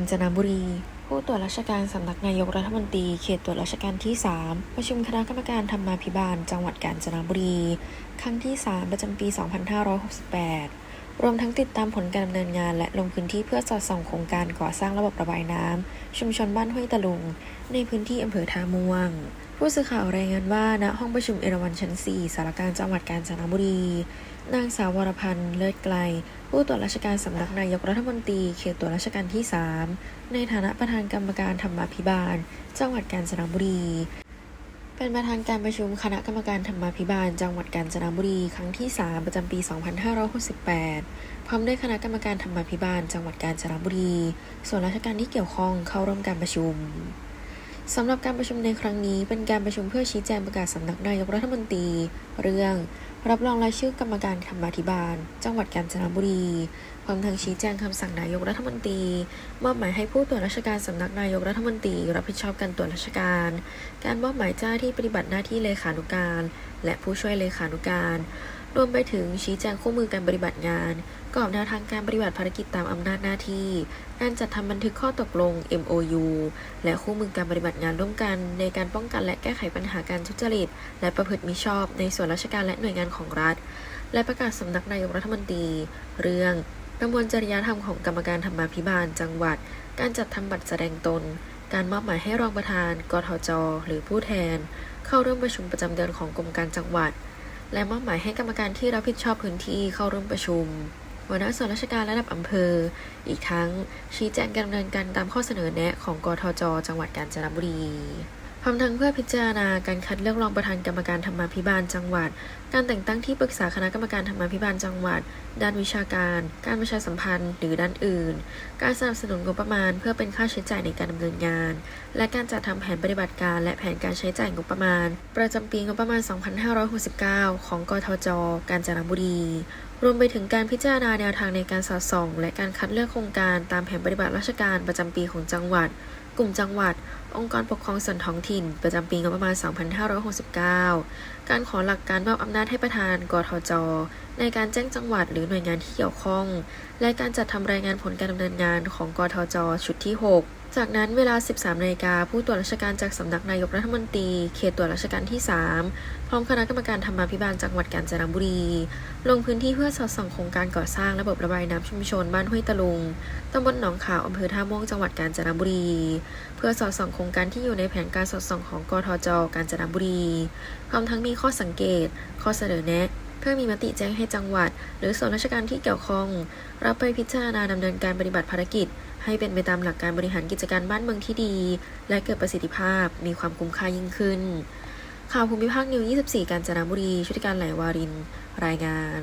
ญจนบุรี ผู้ตรวจราชการสำนักนายกรัฐมนตรีเขตตรวจราชการที่ 3 ประชุมคณะกรรมการธรรมาภิบาล จังหวัดกาญจนบุรี ครั้งที่ 3 ประจำปี 2568 รวมทั้งติดตามผลการดำเนินงานและลงพื้นที่เพื่อสอดส่องโครงการก่อสร้างระบบระบายน้ำชุมชนบ้านห้วยตะลุง ในพื้นที่อำเภอท่าม่วง ผู้สื่อข่าวรายงานว่าณห้องประชุมเอราวัณชั้น 4 สารการจังหวัดกาญจนบุรี นางสาววรพันธ์เลิศไกล ผู้ตรวจราชการสำนักนายกรัฐมนตรีเขตตรวจราชการที่ 3 ในฐานะประธานกรรมการธรรมาภิบาล จังหวัดกาญจนบุรี เป็นประธานการประชุมคณะกรรมการธรรมาภิบาล จังหวัดกาญจนบุรี ครั้งที่ 3 ประจำปี 2568 พร้อมด้วยคณะกรรมการธรรมาภิบาล จังหวัดกาญจนบุรี ส่วนราชการที่เกี่ยวข้องเข้าร่วมการประชุม สำหรับการประชุมในครั้งนี้เป็นการประชุมเพื่อชี้แจงประกาศสำนักนายกรัฐมนตรี เรื่อง รับรองรายชื่อกรรมการธรรมธิบาล จังหวัดกาญจนบุรีพร้อมทั้งชี้แจงคำสั่งนายกรัฐมนตรี มอบหมายให้ผู้ตรวจราชการสำนักนายกรัฐมนตรี รับผิดชอบการตรวจราชการ การมอบหมายเจ้าหน้าที่ปฏิบัติหน้าที่เลขานุการ และผู้ช่วยเลขานุการ รวมไปถึงชี้แจงคู่มือการปฏิบัติงานกรอบแนวทางการปฏิบัติภารกิจตามอำนาจหน้าที่ การจัดทำบันทึกข้อตกลง MOU และคู่มือการปฏิบัติงานร่วมกัน ในการป้องกันและแก้ไขปัญหาการทุจริต และประพฤติมิชอบ ในส่วนราชการและหน่วยงานของรัฐ และประกาศสำนักนายกรัฐมนตรี เรื่องประมวลจริยธรรมของกรรมการธรรมาภิบาล จังหวัด การจัดทำบัตรแสดงตน การมอบหมายให้รองประธาน กทจ หรือผู้แทน เข้าร่วมประชุมประจำเดือนของกรมการจังหวัด และมอบหมายให้กรรมการที่รับผิดชอบพื้นที่เข้าร่วมประชุมหัวหน้าส่วนราชการระดับอำเภอ อีกทั้งชี้แจงการดำเนินการตามข้อเสนอแนะของกทจ จังหวัดกาญจนบุรี พร้อมทั้งเพื่อพิจารณาการคัดเลือกรองประธานกรรมการธรรมาภิบาลจังหวัด การแต่งตั้งที่ปรึกษาคณะกรรมการธรรมาภิบาลจังหวัด ด้านวิชาการ การประชาสัมพันธ์ หรือด้านอื่น การสนับสนุนงบประมาณ เพื่อเป็นค่าใช้จ่ายในการดำเนินงาน และการจัดทำแผนปฏิบัติการ และแผนการใช้จ่ายงบประมาณ ประจำปีงบประมาณ 2569 ของกทจ กาญจนบุรี รวมไปถึงการพิจารณาแนวทางในการสอดส่อง และการคัดเลือกโครงการตามแผนปฏิบัติราชการประจำปีของจังหวัด กลุ่มจังหวัด องค์กรปกครองส่วนท้องถิ่น ประจำปีงบประมาณ 2569 การขอหลักการมอบอำนาจให้ประธานกทจ ในการแจ้งจังหวัดหรือหน่วยงานที่เกี่ยวข้อง และการจัดทำรายงานผลการดำเนินงานของกทจ ชุดที่ 6 จากนั้นเวลา 13นาฬิกาผู้ตรวจราชการจากสำนักนายกรัฐมนตรี เขตตรวจราชการที่ 3 พร้อมคณะกรรมการธรรมาภิบาลจังหวัดกาญจนบุรี ลงพื้นที่เพื่อสอดส่องโครงการก่อสร้างระบบระบายน้ำชุมชนบ้านห้วยตะลุงตำบลหนองขาวอำเภอท่าม่วงจังหวัดกาญจนบุรี เพื่อสอดส่องโครงการที่อยู่ในแผนการสอดส่องของกทจ กาญจนบุรีพร้อมทั้งมีข้อสังเกต ข้อเสนอแนะ เพื่อมีมติแจ้งให้จังหวัด หรือส่วนราชการที่เกี่ยวข้อง รับไปพิจารณาดำเนินการปฏิบัติภารกิจ ให้เป็นไปตามหลักการบริหารกิจการบ้านเมืองที่ดี และเกิดประสิทธิภาพมีความคุ้มค่ายิ่งขึ้นข่าวภูมิภาคนิว 24 กาญจนบุรีชุติการไหลวาริน รายงาน